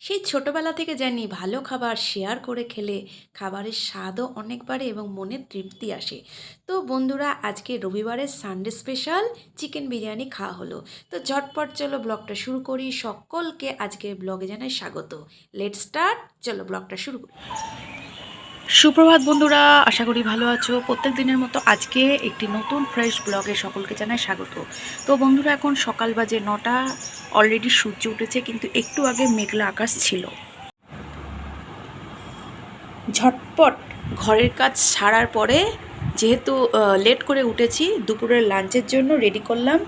সেই ছোটবেলা থেকে জানি ভালো খাবার শেয়ার করে খেলে খাবারের স্বাদও অনেক বাড়ে এবং মনের তৃপ্তি আসে। তো বন্ধুরা, আজকে রবিবারের সানডে স্পেশাল চিকেন বিরিয়ানি খাওয়া হলো। তো ঝটপট চলো ব্লগটা শুরু করি। সকলকে আজকে ব্লগে জানাই স্বাগত। লেট স্টার্ট চলো ব্লগটা শুরু করি। সুপ্রভাত বন্ধুরা, আশা করি ভালো আছো। প্রত্যেক দিনের মতো আজকে একটি নতুন ফ্রেশ ব্লগে সকলকে জানাই স্বাগত। তো বন্ধুরা, এখন সকাল বাজে নটা অলরেডি সূর্য উঠেছে, কিন্তু একটু আগে মেঘলা আকাশ ছিল। ঝটপট ঘরের কাজ সারার পরে যেহেতু লেট করে উঠেছি, দুপুরের লাঞ্চের জন্য রেডি করলাম।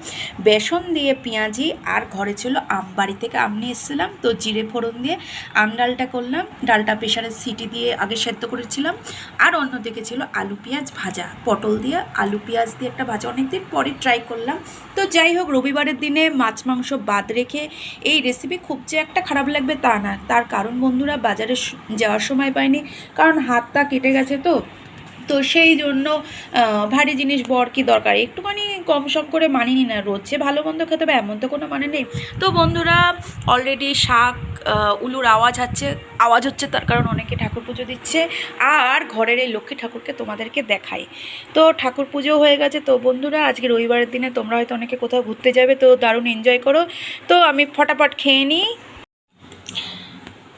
বেসন দিয়ে পেঁয়াজি আর ঘরে ছিল আম। বাড়ি থেকে আম নিয়ে এসেছিলাম, তো জিরে ফোড়ন দিয়ে আম ডালটা করলাম। ডালটা প্রেশারের সিটি দিয়ে আগে সেদ্ধ করেছিলাম। আর অন্যদিকে ছিল আলু পেঁয়াজ ভাজা। পটল দিয়ে আলু পেঁয়াজ দিয়ে একটা ভাজা অনেকদিন পরে ট্রাই করলাম। তো যাই হোক, রবিবারের দিনে মাছ মাংস বাদ রেখে এই রেসিপি খুব যে একটা খারাপ লাগবে তা না। তার কারণ বন্ধুরা বাজারে যাওয়ার সময় পাইনি। কারণ হাতটা কেটে গেছে তো। তো সেই জন্য ভারী জিনিস, বর কি দরকার? একটুখানি কম সম করে মানিনি না রোজ। ভালো মন্দ খেতে হবে, এমন তো কোনো মানে নেই। তো বন্ধুরা অলরেডি শাক উলুর আওয়াজ হচ্ছে আওয়াজ হচ্ছে তার কারণ অনেকে ঠাকুর পুজো দিচ্ছে। আর ঘরের এই লক্ষ্মী ঠাকুরকে তোমাদেরকে দেখাই। তো ঠাকুর পুজো হয়ে গেছে। তো বন্ধুরা আজকে রবিবারের দিনে তোমরা হয়তো অনেকে কোথাও ঘুরতে যাবে, তো দারুণ এনজয় করো। তো আমি ফটাফট খেয়ে নিই।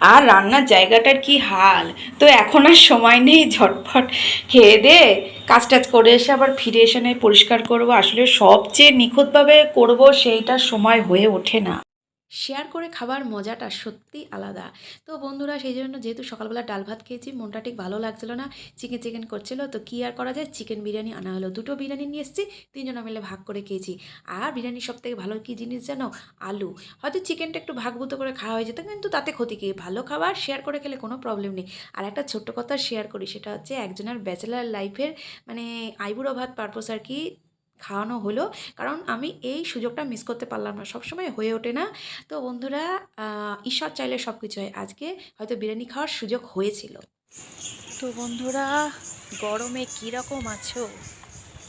আর রান্নার জায়গাটার কি হাল? তো এখন আর সময় নেই ঝটফট খেয়ে দে। কাজ টাজ করে এসে আবার ফিরে এসে নেই পরিষ্কার করব। আসলে সবচেয়ে নিখুঁতভাবে করব সেইটা সময় হয়ে ওঠে না। শেয়ার করে খাবার মজাটা সত্যি আলাদা। তো বন্ধুরা, সেই জন্য যেহেতু সকালবেলা ডাল ভাত খেয়েছি, মনটা ঠিক ভালো লাগছিল না, চিকেন চিকেন করছিল, তো কী আর করা যায়? চিকেন বিরিয়ানি আনা হলো, দুটো বিরিয়ানি নিয়ে এসেছি, তিনজনে মিলে ভাগ করে খেয়েছি। আর বিরিয়ানির সব থেকে ভালো কী জিনিস জানো? আলু। হয়তো চিকেনটা একটু ভাগভুতো করে খাওয়া হয়ে যেত, কিন্তু তাতে ক্ষতি কী? ভালো খাবার শেয়ার করে খেলে কোনো প্রবলেম নেই। আর একটা ছোট্ট কথা শেয়ার করি, সেটা হচ্ছে একজনের ব্যাচেলার লাইফের মানে আইবুড়ো ভাত পারপোস আর কি খাওয়ানো হলো। কারণ আমি এই সুযোগটা মিস করতে পারলাম না, সবসময় হয়ে ওঠে না। তো বন্ধুরা ঈশ্বর চাইলে সব কিছু হয়। আজকে হয়তো বিরিয়ানি খাওয়ার সুযোগ হয়েছিল। তো বন্ধুরা, গরমে কীরকম আছো?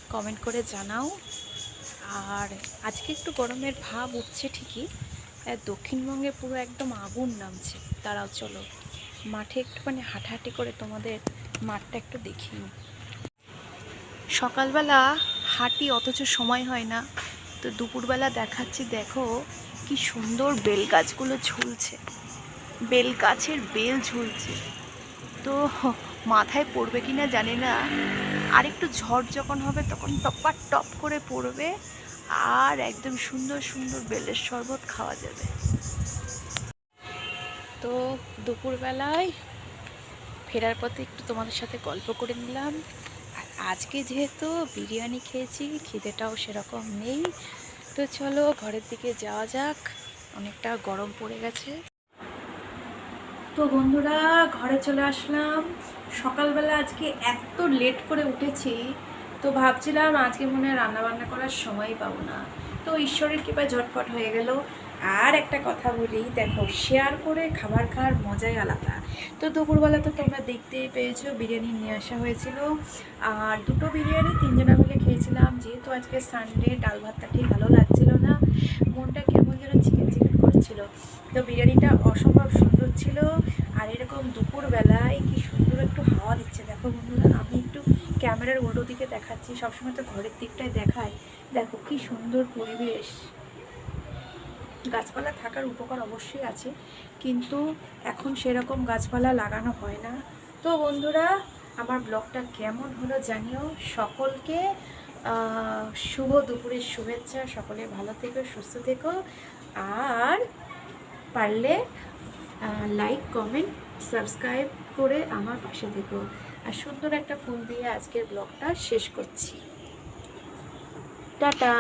কমেন্ট করে জানাও। আর আজকে একটু গরমের ভাব উঠছে ঠিকই। দক্ষিণবঙ্গে পুরো একদম আগুন নামছে। তারাও চলো। মাঠে একটুখানি হাঁটাহাঁটি করে তোমাদের মাঠটা একটু নিই। সকালবেলা হাঁটি অথচ সময় হয় না। তো দুপুরবেলা দেখাচ্ছি, দেখো কি সুন্দর বেল গাছগুলো ঝুলছে। বেল গাছের বেল ঝুলছে। তো মাথায় পড়বে কি না জানি না। আর একটু ঝড় যখন হবে তখন টপ্পা টপ করে পড়বে আর একদম সুন্দর সুন্দর বেলের শরবত খাওয়া যাবে। তো দুপুরবেলায় ফেরার পথে একটু তোমাদের সাথে গল্প করে নিলাম। আজকে যেহেতু বিরিয়ানি খেয়েছি, খিদেটাও সেরকম নেই। তো চলো ঘরের দিকে যাওয়া যাক, অনেকটা গরম পড়ে গেছে। তো বন্ধুরা, ঘরে চলে আসলাম। সকালবেলা আজকে এত লেট করে উঠেছি, তো ভাবছিলাম আজকে মনে হয় রান্নাবান্না করার সময় পাবো না। তো ঈশ্বরের কৃপায় ঝটপট হয়ে গেল। আর একটা কথা বলি, দেখো শেয়ার করে খাবার খাওয়ার মজাই আলাদা। তো দুপুরবেলা তো তোমরা দেখতেই পেয়েছ, বিরিয়ানি নিয়ে আসা হয়েছিল। আর দুটো বিরিয়ানি তিনজনা মিলে খেয়েছিলাম, যেহেতু আজকে সানডে ডাল ভাতটা ঠিক ভালো লাগছিল না। মনটা কেমন যেন চিকেন চিকেন করছিল। তো বিরিয়ানিটা অসম্ভব সুন্দর ছিল, আর এরকম দুপুরবেলায় কি সুন্দর একটু হাওয়া দিচ্ছে। দেখো বন্ধুরা, আমি একটু ক্যামেরার উল্টো দিকে দেখাচ্ছি, সবসময় তো ঘরের দিকটায় দেখায়। দেখো, কি সুন্দর পরিবেশ। গাছপালা থাকার উপকার অবশ্যই আছে, কিন্তু এখন সেরকম গাছপালা লাগানো হয় না। তো বন্ধুরা, আমার ব্লগটা কেমন হলো জানিও। সকলকে শুভ দুপুরের শুভেচ্ছা। সকলে ভালো থেকো, সুস্থ থেকো। আর পারলে লাইক কমেন্ট সাবস্ক্রাইব করে আমার পাশে থেকো। আর সুন্দর একটা ফুল দিয়ে আজকের ব্লগটা শেষ করছি। টাটা!